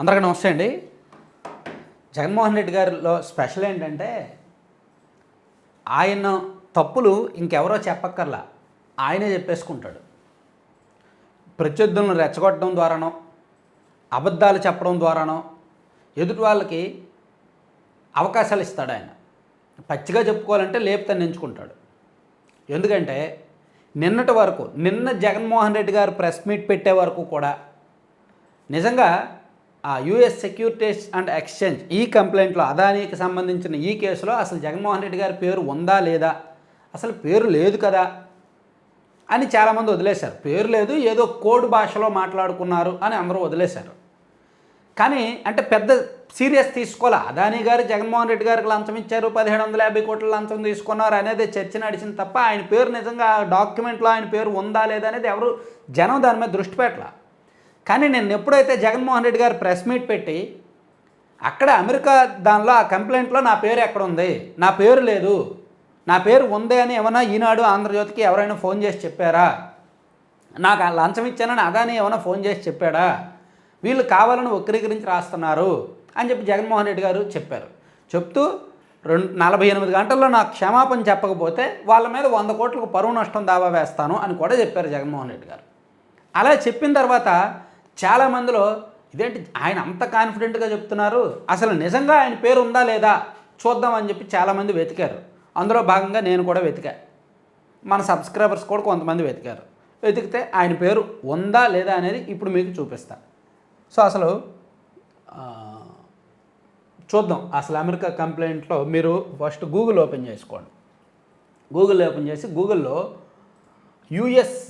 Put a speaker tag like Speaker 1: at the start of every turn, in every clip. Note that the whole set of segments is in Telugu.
Speaker 1: అందరికీ నమస్తే అండి. జగన్మోహన్ రెడ్డి గారిలో స్పెషల్ ఏంటంటే ఆయన తప్పులు ఇంకెవరో చెప్పక్కర్లా ఆయనే చెప్పేసుకుంటాడు. ప్రత్యర్థులను రెచ్చగొట్టడం ద్వారానో అబద్ధాలు చెప్పడం ద్వారానో ఎదుటి వాళ్ళకి అవకాశాలు ఇస్తాడు ఆయన. పచ్చిగా చెప్పుకోవాలంటే లేపుతాను ఎంచుకుంటాడు ఎందుకంటే నిన్నటి వరకు నిన్న జగన్మోహన్ రెడ్డి గారు ప్రెస్ మీట్ పెట్టే వరకు కూడా నిజంగా ఆ యుఎస్ సెక్యూరిటీస్ అండ్ ఎక్స్చేంజ్ ఈ కంప్లైంట్లో అదానీకి సంబంధించిన ఈ కేసులో అసలు జగన్మోహన్ రెడ్డి గారి పేరు ఉందా లేదా? అసలు పేరు లేదు కదా? అని చాలామంది వదిలేశారు. పేరు లేదు ఏదో కోడ్ భాషలో మాట్లాడుకున్నారు అని అందరూ వదిలేశారు. కానీ అంటే పెద్ద సీరియస్ తీసుకోవాలా అదానీ గారు జగన్మోహన్ రెడ్డి గారికి లంచం ఇచ్చారు పదిహేడు వందల యాభై కోట్ల లంచం తీసుకున్నారు అనేది చర్చ నడిచింది తప్ప ఆయన పేరు నిజంగా డాక్యుమెంట్లో ఆయన పేరు ఉందా లేదా అనేది ఎవరు జనం దాని మీద దృష్టి పెట్టాల. కానీ నేను ఎప్పుడైతే జగన్మోహన్ రెడ్డి గారు ప్రెస్ మీట్ పెట్టి అక్కడ అమెరికా దానిలో ఆ కంప్లైంట్లో నా పేరు ఎక్కడ ఉంది? నా పేరు లేదు. నా పేరు ఉంది అని ఏమైనా ఈనాడు ఆంధ్రజ్యోతికి ఎవరైనా ఫోన్ చేసి చెప్పారా? నాకు ఆ లంచం ఇచ్చానని అదాని ఏమైనా ఫోన్ చేసి చెప్పాడా? వీళ్ళు కావాలని వక్రీకరించి రాస్తున్నారు అని చెప్పి జగన్మోహన్ రెడ్డి గారు చెప్పారు. చెప్తూ రెండు నలభై ఎనిమిది గంటల్లో నాకు క్షమాపణ చెప్పకపోతే వాళ్ళ మీద వంద కోట్లకు పరువు నష్టం దావా వేస్తాను అని కూడా చెప్పారు జగన్మోహన్ రెడ్డి గారు. అలా చెప్పిన తర్వాత చాలామందిలో ఇదేంటి ఆయన అంత కాన్ఫిడెంట్గా చెప్తున్నారు? అసలు నిజంగా ఆయన పేరు ఉందా లేదా? చూద్దాం అని చెప్పి చాలామంది వెతికారు. అందులో భాగంగా నేను కూడా వెతికా. మన సబ్స్క్రైబర్స్ కూడా కొంతమంది వెతికారు. వెతికితే ఆయన పేరు ఉందా లేదా అనేది ఇప్పుడు మీకు చూపిస్తా. సో అసలు చూద్దాం. అసలు అమెరికా కంప్లైంట్లో మీరు ఫస్ట్ గూగుల్ ఓపెన్ చేసుకోండి. గూగుల్ ఓపెన్ చేసి గూగుల్లో US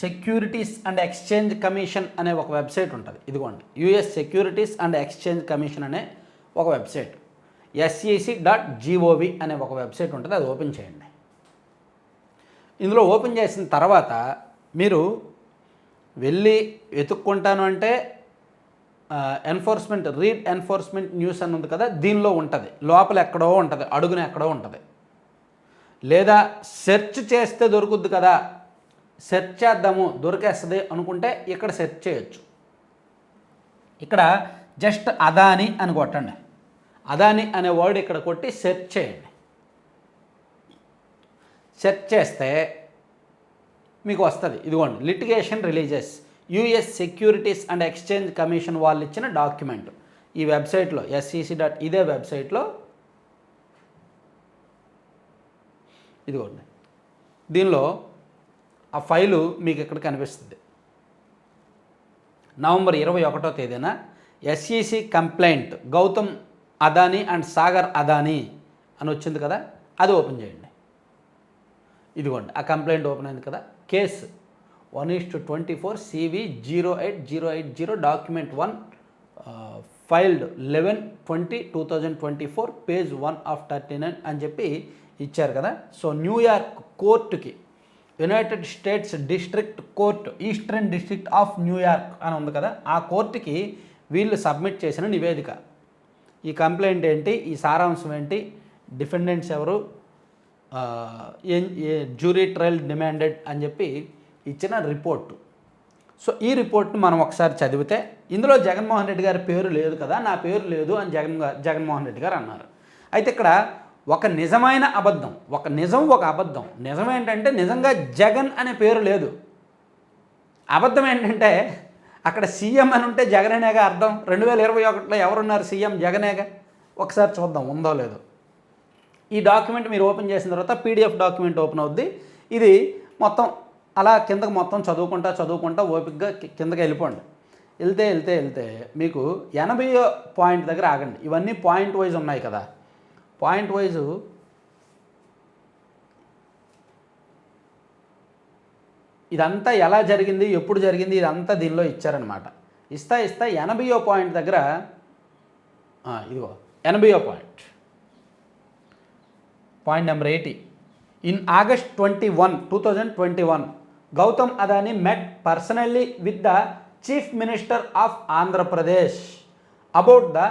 Speaker 1: securities and exchange commission అనే ఒక వెబ్సైట్ ఉంటుంది. ఇదిగోండి. US securities and exchange commission అనే ఒక వెబ్సైట్ ఎస్ఈసి డాట్ జీఓవి అనే ఒక వెబ్సైట్ ఉంటుంది. అది ఓపెన్ చేయండి. ఇందులో ఓపెన్ చేసిన తర్వాత మీరు వెళ్ళి వెతుక్కుంటాను అంటే ఎన్ఫోర్స్మెంట్ రీడ్ ఎన్ఫోర్స్మెంట్ న్యూస్ అని ఉంది కదా దీనిలో ఉంటుంది. లోపల ఎక్కడో ఉంటుంది. అడుగున ఎక్కడో ఉంటుంది. లేదా సెర్చ్ చేస్తే దొరుకుద్ది కదా సెర్చ్ చేద్దాము దొరికేస్తుంది అనుకుంటే ఇక్కడ సెర్చ్ చేయొచ్చు. ఇక్కడ జస్ట్ అదాని అని కొట్టండి. అదాని అనే వర్డ్ ఇక్కడ కొట్టి సెర్చ్ చేయండి. సెర్చ్ చేస్తే మీకు వస్తుంది. ఇదిగోండి litigation releases US securities and exchange commission వాళ్ళు ఇచ్చిన డాక్యుమెంట్. ఈ వెబ్సైట్లో ఎస్ఈసి డాట్ ఇదే వెబ్సైట్లో. ఇదిగోండి దీనిలో ఆ ఫైలు మీకు ఇక్కడ కనిపిస్తుంది. నవంబర్ ఇరవై ఒకటో తేదీన SEC complaint Gautam Adani and Sagar Adani అని వచ్చింది కదా అది ఓపెన్ చేయండి. ఇదిగోండి ఆ కంప్లైంట్ ఓపెన్ అయింది కదా case one is two twenty four CV zero eight zero eight zero document one filed eleven twenty two thousand twenty four page one of thirty nine అని చెప్పి ఇచ్చారు కదా. సో న్యూయార్క్ కోర్టుకి United States district court eastern district of New York అని ఉంది కదా. ఆ కోర్టుకి వీళ్ళు సబ్మిట్ చేసిన నివేదిక. ఈ కంప్లైంట్ ఏంటి? ఈ సారాంశం ఏంటి? డిఫెండెంట్స్ ఎవరు? ఏ జ్యూరీ ట్రయల్ డిమాండెడ్ అని చెప్పి ఇచ్చిన రిపోర్టు. సో ఈ రిపోర్ట్ని మనం ఒకసారి చదివితే ఇందులో జగన్మోహన్ రెడ్డి గారి పేరు లేదు కదా నా పేరు లేదు అని జగన్ జగన్మోహన్ రెడ్డి గారు అన్నారు. అయితే ఇక్కడ ఒక నిజమైన అబద్ధం ఒక నిజం ఒక అబద్ధం. నిజం ఏంటంటే నిజంగా జగన్ అనే పేరు లేదు. అబద్ధం ఏంటంటే అక్కడ సీఎం అని ఉంటే జగనేగా అర్థం. రెండు వేల ఇరవై ఒకటిలో ఎవరున్నారు సీఎం జగనేగా? ఒకసారి చూద్దాం ఉందో లేదో. ఈ డాక్యుమెంట్ మీరు ఓపెన్ చేసిన తర్వాత పీడిఎఫ్ డాక్యుమెంట్ ఓపెన్ అవుద్ది. ఇది మొత్తం అలా కిందకి మొత్తం చదువుకుంటా చదువుకుంటా ఓపికగా కిందకి వెళ్ళిపోండి. వెళ్తే వెళ్తే వెళ్తే మీకు ఎనభై పాయింట్ దగ్గర ఆగండి. ఇవన్నీ పాయింట్ వైజ్ ఉన్నాయి కదా. పాయింట్ వైజు ఇదంతా ఎలా జరిగింది ఎప్పుడు జరిగింది ఇదంతా దీనిలో ఇచ్చారనమాట ఇస్తా ఇస్తా ఎనభయో పాయింట్ దగ్గర ఇదిగో ఎనభయో point. Point number eighty. In August twenty one two thousand twenty one Gautam Adani met personally with the chief minister of Andhra Pradesh about the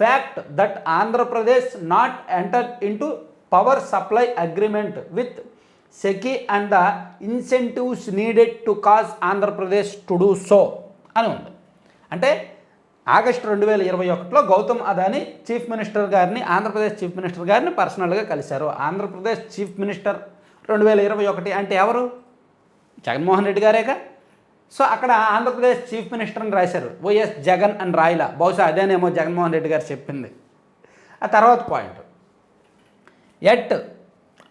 Speaker 1: fact that Andhra Pradesh not enter into power supply agreement with SECI and the incentives needed to cause Andhra Pradesh to do so అని ఉంది. అంటే ఆగస్టు రెండు వేల ఇరవై ఒకటిలో గౌతమ్ అదాని చీఫ్ మినిస్టర్ గారిని ఆంధ్రప్రదేశ్ చీఫ్ మినిస్టర్ గారిని పర్సనల్గా కలిశారు. ఆంధ్రప్రదేశ్ చీఫ్ మినిస్టర్ రెండు వేల ఇరవై ఒకటి అంటే ఎవరు? జగన్మోహన్ రెడ్డి గారేగా? సో అక్కడ ఆంధ్రప్రదేశ్ చీఫ్ మినిస్టర్ అని రాశారు. వైఎస్ జగన్ అని రాయల. బహుశా అదేనేమో జగన్మోహన్ రెడ్డి గారు చెప్పింది. ఆ తర్వాత point. At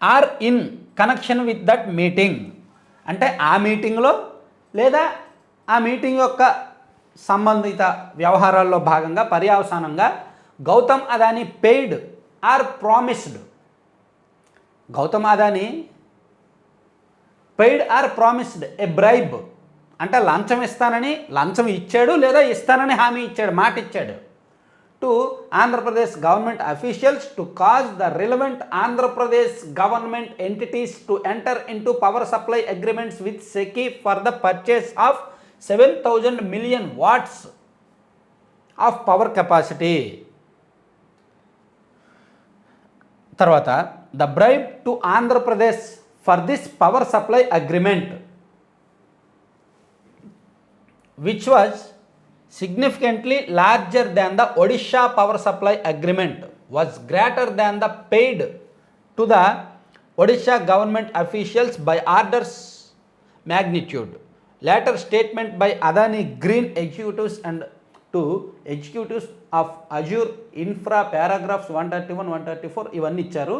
Speaker 1: or in connection with that meeting? అంటే ఆ మీటింగ్లో లేదా ఆ మీటింగ్ యొక్క సంబంధిత వ్యవహారాల్లో భాగంగా పర్యావసానంగా Gautam Adani paid or promised Gautam Adani paid or promised a bribe అంటే లంచం ఇస్తానని లంచం ఇచ్చాడు లేదా ఇస్తానని హామీ ఇచ్చాడు మాట ఇచ్చాడు. To Andhra Pradesh government officials to cause the relevant Andhra Pradesh government entities to enter in to power supply agreements with SECI for the purchase of seven thousand million watts of power capacity తర్వాత the bribe to Andhra Pradesh for this power supply agreement which was significantly larger than the Odisha power supply agreement was greater than the paid to the Odisha government officials by orders magnitude later statement by Adani green executives and to executives of Azure infra paragraphs one thirty one one thirty four ఇవన్నీ ఇచ్చారు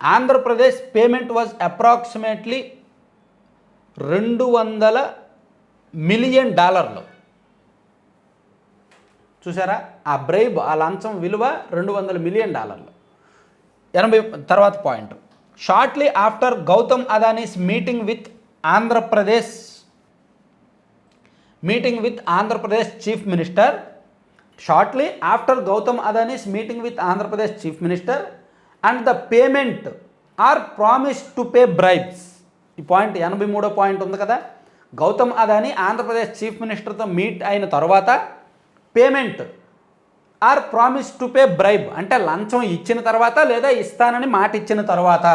Speaker 1: ఆంధ్రప్రదేశ్ పేమెంట్ వాజ్ అప్రాక్సిమేట్లీ రెండు వందల మిలియన్ డాలర్లు. చూసారా? ఆ బ్రైబ్ ఆ లంచం విలువ రెండు వందల మిలియన్ డాలర్లు. ఎనభై తర్వాత point. Shortly after Gautam Adani's meeting with Andhra Pradesh meeting with Andhra Pradesh chief minister. Shortly after Gautam Adani's meeting with Andhra Pradesh chief minister. And the payment or promise to pay bribes. ఈ పాయింట్ ఎనభై మూడో పాయింట్ ఉంది కదా? గౌతమ్ అదానీ ఆంధ్రప్రదేశ్ చీఫ్ మినిస్టర్తో మీట్ అయిన తర్వాత payment or promise to pay bribe అంటే లంచం ఇచ్చిన తర్వాత లేదా ఇస్తానని మాట ఇచ్చిన తర్వాత.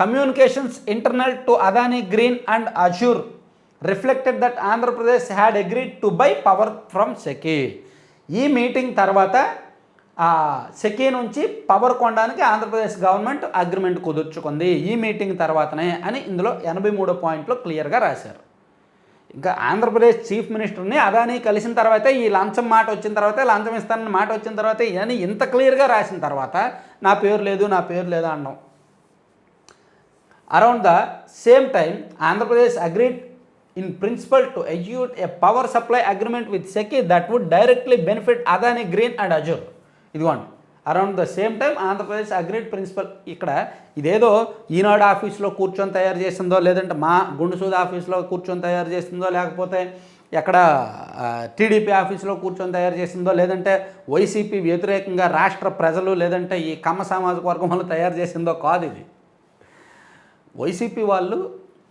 Speaker 1: Communications internal to Adani green and Azure reflected that Andhra Pradesh had agreed to buy power from SECI. ఈ మీటింగ్ తర్వాత సెకీ నుంచి పవర్ కొనడానికి ఆంధ్రప్రదేశ్ గవర్నమెంట్ అగ్రిమెంట్ కుదుర్చుకుంది. ఈ మీటింగ్ తర్వాతనే అని ఇందులో ఎనభై మూడో పాయింట్లో క్లియర్గా రాశారు. ఇంకా ఆంధ్రప్రదేశ్ చీఫ్ మినిస్టర్ని అదానీ కలిసిన తర్వాత ఈ లంచం మాట వచ్చిన తర్వాత లంచం ఇస్తానని మాట వచ్చిన తర్వాత ఇవన్నీ ఇంత క్లియర్గా రాసిన తర్వాత నా పేరు లేదు నా పేరు లేదు అనడం around the same time Andhra Pradesh agreed in principle to execute a power supply agreement with SECI that would directly benefit Adani green and Azure ఇదిగోండి. Around the same time Andhra Pradesh agreed principle. ఇక్కడ ఇదేదో ఈనాడు ఆఫీస్లో కూర్చొని తయారు చేసిందో లేదంటే మా గుండుసూద్ ఆఫీస్లో కూర్చొని తయారు చేసిందో లేకపోతే ఎక్కడ టీడీపీ ఆఫీస్లో కూర్చొని తయారు చేసిందో లేదంటే వైసీపీ వ్యతిరేకంగా రాష్ట్ర ప్రజలు లేదంటే ఈ కమ్మ సామాజిక వర్గం వాళ్ళు తయారు చేసిందో కాదు ఇది. వైసీపీ వాళ్ళు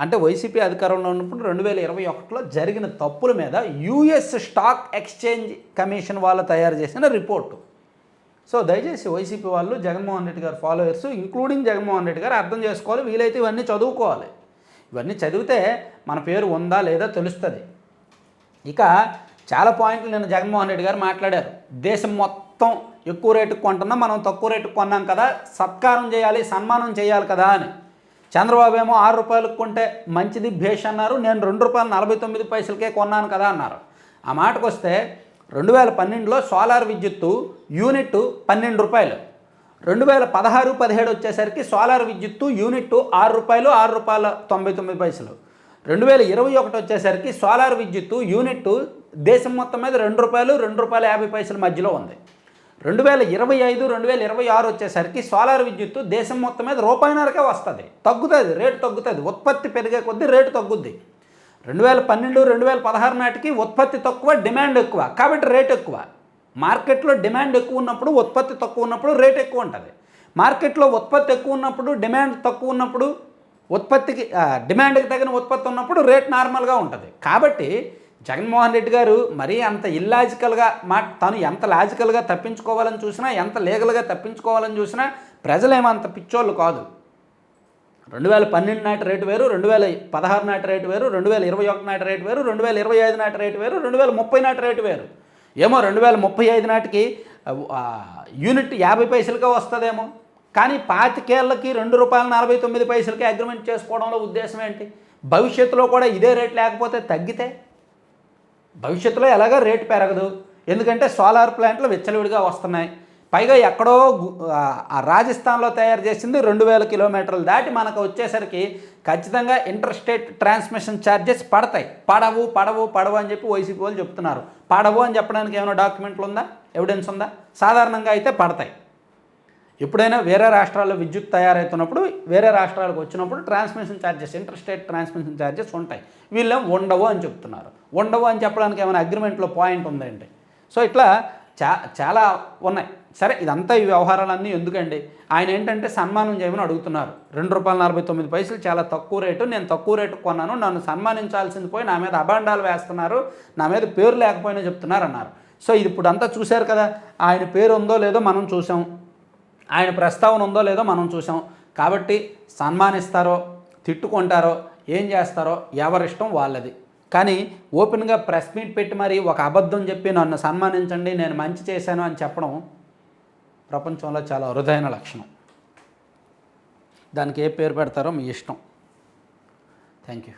Speaker 1: అంటే వైసీపీ అధికారంలో ఉన్నప్పుడు రెండు వేల ఇరవై ఒకటిలో జరిగిన తప్పుల మీద యూఎస్ స్టాక్ ఎక్స్చేంజ్ కమిషన్ వాళ్ళు తయారు చేసిన రిపోర్టు. సో దయచేసి వైసీపీ వాళ్ళు జగన్మోహన్ రెడ్డి గారు ఫాలోయర్స్ ఇంక్లూడింగ్ జగన్మోహన్ రెడ్డి గారు అర్థం చేసుకోవాలి వీలైతే ఇవన్నీ చదువుకోవాలి. ఇవన్నీ చదివితే మన పేరు ఉందా లేదా తెలుస్తుంది. ఇక చాలా పాయింట్లు నేను జగన్మోహన్ రెడ్డి గారు మాట్లాడారు. దేశం మొత్తం ఎక్కువ రేటుకు కొంటున్నాం మనం తక్కువ రేటుకు కొన్నాం కదా సత్కారం చేయాలి సన్మానం చేయాలి కదా అని. చంద్రబాబు ఏమో ఆరు రూపాయలకు కొంటే మంచిది భేష్ అన్నారు నేను రెండు రూపాయలు నలభై తొమ్మిది పైసలకే కొన్నాను కదా అన్నారు. ఆ మాటకు వస్తే రెండు వేల పన్నెండులో సోలార్ విద్యుత్తు యూనిట్ పన్నెండు రూపాయలు. రెండు వేల పదహారు పదిహేడు వచ్చేసరికి సోలార్ విద్యుత్తు యూనిట్ ఆరు రూపాయలు ఆరు రూపాయల తొంభై తొమ్మిది పైసలు. రెండు వేల ఇరవై ఒకటి వచ్చేసరికి సోలార్ విద్యుత్తు యూనిట్ దేశం మొత్తం మీద రెండు రూపాయలు రెండు రూపాయల యాభై పైసల మధ్యలో ఉంది. రెండు వేల ఇరవై ఐదు రెండు వేల ఇరవై ఆరు వచ్చేసరికి సోలార్ విద్యుత్తు దేశం మొత్తం మీద రూపాయినరకే వస్తుంది. తగ్గుతుంది రేటు తగ్గుతుంది. ఉత్పత్తి పెరిగే కొద్దీ రేటు తగ్గుద్ది. రెండు వేల పన్నెండు రెండు వేల పదహారు నాటికి ఉత్పత్తి తక్కువ డిమాండ్ ఎక్కువ. కాబట్టి రేట్ ఎక్కువ. మార్కెట్లో డిమాండ్ ఎక్కువ ఉన్నప్పుడు ఉత్పత్తి తక్కువ ఉన్నప్పుడు రేట్ ఎక్కువ ఉంటుంది. మార్కెట్లో ఉత్పత్తి ఎక్కువ ఉన్నప్పుడు డిమాండ్ తక్కువ ఉన్నప్పుడు ఉత్పత్తికి డిమాండ్కి తగిన ఉత్పత్తి ఉన్నప్పుడు రేట్ నార్మల్గా ఉంటుంది. కాబట్టి జగన్మోహన్ రెడ్డి గారు మరీ అంత ఇల్లాజికల్గా మా తను ఎంత లాజికల్గా తప్పించుకోవాలని చూసినా ఎంత లీగల్గా తప్పించుకోవాలని చూసినా ప్రజలేమంత పిచ్చోళ్ళు కాదు. రెండు వేల పన్నెండు నాటి రేటు వేరు రెండు వేల పదహారు నాటి రేటు వేరు రెండు వేల ఇరవై ఒకటి నాటి రేటు వేరు రెండు వేల ఇరవై ఐదు నాటి రేటు వేరు రెండు వేల ముప్పై నాటి రేటు వేరు. ఏమో రెండు వేల ముప్పై ఐదు నాటికి యూనిట్ యాభై పైసలకే వస్తుందేమో. కానీ పాతికేళ్ళకి రెండు రూపాయల నలభై తొమ్మిది పైసలకి అగ్రిమెంట్ చేసుకోవడంలో ఉద్దేశం ఏంటి? భవిష్యత్తులో కూడా ఇదే రేట్ లేకపోతే తగ్గితే? భవిష్యత్తులో ఎలాగో రేటు పెరగదు? ఎందుకంటే సోలార్ ప్లాంట్లు విచ్చలవిడిగా వస్తున్నాయి. పైగా ఎక్కడో గు- ఆ, రాజస్థాన్లో తయారు చేసింది రెండు వేల కిలోమీటర్లు దాటి మనకు వచ్చేసరికి ఖచ్చితంగా ఇంటర్ స్టేట్ ట్రాన్స్మిషన్ ఛార్జెస్ పడతాయి. పడవు పడవు పడవు అని చెప్పి వైసీపీ వాళ్ళు చెప్తున్నారు. పడవు అని చెప్పడానికి ఏమైనా డాక్యుమెంట్లు ఉందా? ఎవిడెన్స్ ఉందా? సాధారణంగా అయితే పడతాయి. ఎప్పుడైనా వేరే రాష్ట్రాల్లో విద్యుత్ తయారవుతున్నప్పుడు వేరే రాష్ట్రాలకు వచ్చినప్పుడు transmission charges inter state transmission charges ఉంటాయి. వీళ్ళేం ఉండవు అని చెప్తున్నారు. ఉండవు అని చెప్పడానికి ఏమైనా అగ్రిమెంట్లో పాయింట్ ఉందండి సో ఇట్లా చా చాలా ఉన్నాయి. సరే ఇదంతా ఈ వ్యవహారాలన్నీ ఎందుకండి? ఆయన ఏంటంటే సన్మానం చేయమని అడుగుతున్నారు. రెండు రూపాయల నలభై తొమ్మిది పైసలు చాలా తక్కువ రేటు నేను తక్కువ రేటు కొన్నాను నన్ను సన్మానించాల్సింది పోయి నా మీద అభాండాలు వేస్తున్నారు నా మీద పేరు లేకపోయినా చెప్తున్నారు అన్నారు సో ఇది ఇప్పుడు అంతా చూశారు కదా ఆయన పేరు ఉందో లేదో మనం చూసాం ఆయన ప్రస్తావన ఉందో లేదో మనం చూసాం కాబట్టి సన్మానిస్తారో తిట్టుకుంటారో ఏం చేస్తారో ఎవరిష్టం వాళ్ళది. కానీ ఓపెన్గా ప్రెస్ మీట్ పెట్టి మరి ఒక అబద్ధం చెప్పి నన్ను సన్మానించండి నేను మంచి చేశాను అని చెప్పడం ప్రపంచంలో చాలా అరుదైన లక్షణం. దానికి ఏ పేరు పెడతారో మీ ఇష్టం. Thank you